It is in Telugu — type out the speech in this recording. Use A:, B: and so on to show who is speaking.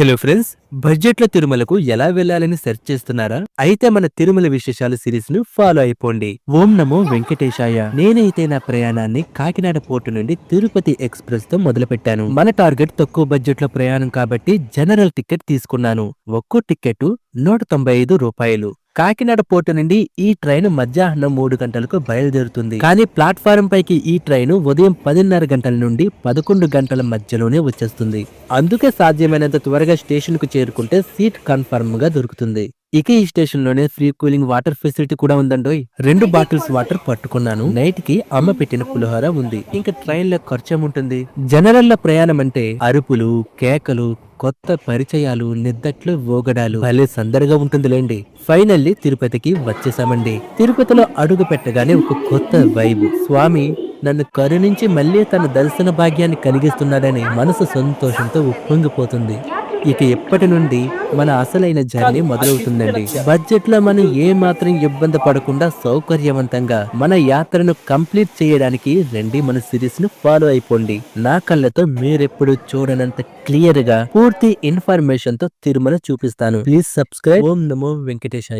A: హలో ఫ్రెండ్స్ బడ్జెట్లో తిరుమలకు ఎలా వెళ్ళాలని సెర్చ్ చేస్తున్నారా? అయితే మన తిరుమల విశేషాలు సిరీస్ను ఫాలో అయిపోండి. ఓం నమో వెంకటేశాయ. నేనైతే నా ప్రయాణాన్ని కాకినాడ పోర్టు నుండి తిరుపతి ఎక్స్ప్రెస్తో మొదలు పెట్టాను మన టార్గెట్ తక్కువ బడ్జెట్లో ప్రయాణం కాబట్టి జనరల్ టికెట్ తీసుకున్నాను. ఒక్కో టికెట్ నూట తొంభై ఐదు రూపాయలు. కాకినాడ పోర్టు నుండి ఈ ట్రైన్ మధ్యాహ్నం మూడు గంటలకు బయలుదేరుతుంది. కానీ ప్లాట్ఫారం పైకి ఈ ట్రైన్ ఉదయం పదిన్నర గంటల నుండి పదకొండు గంటల మధ్యలోనే వచ్చేస్తుంది. అందుకే సాధ్యమైనంత త్వరగా స్టేషన్కు చేరుకుంటే సీట్ కన్ఫర్మ్గా దొరుకుతుంది. ఇక ఈ స్టేషన్లోనే ఫ్రీ కూలింగ్ వాటర్ ఫెసిలిటీ కూడా ఉందండోయ్. రెండు బాటిల్స్ వాటర్ పట్టుకున్నాను. నైట్కి అమ్మ పెట్టిన పులిహోర ఉంది. ఇంకా ట్రైన్లో ఖర్చు ఏముంటుంది జనరల్లో ప్రయాణం అంటే అరుపులు కేకలు కొత్త పరిచయాలు నిద్దట్లు ఓగడాలు. భలే సందడిగా ఉంటుందిలేండి. ఫైనల్లీ తిరుపతికి వచ్చేసామండి. తిరుపతిలో అడుగు పెట్టగానే ఒక కొత్త వైబ్. స్వామి నన్ను కరుణించి మళ్ళీ తన దర్శన భాగ్యాన్ని కలిగిస్తున్నాడని మనసు సంతోషంతో ఉప్పొంగిపోతుంది. ఇక ఎప్పటి నుండి మన అసలైన జర్నీ మొదలవుతుందండి. బడ్జెట్లో మనం ఏ మాత్రం ఇబ్బంది పడకుండా సౌకర్యవంతంగా మన యాత్రను కంప్లీట్ చేయడానికి రండి మన సిరీస్ను ఫాలో అయిపోండి. నా కళ్ళతో మీరెప్పుడు చూడనంత క్లియర్గా పూర్తి ఇన్ఫర్మేషన్తో తిరుమల చూపిస్తాను. Please subscribe. Om Namo Venkatesaya.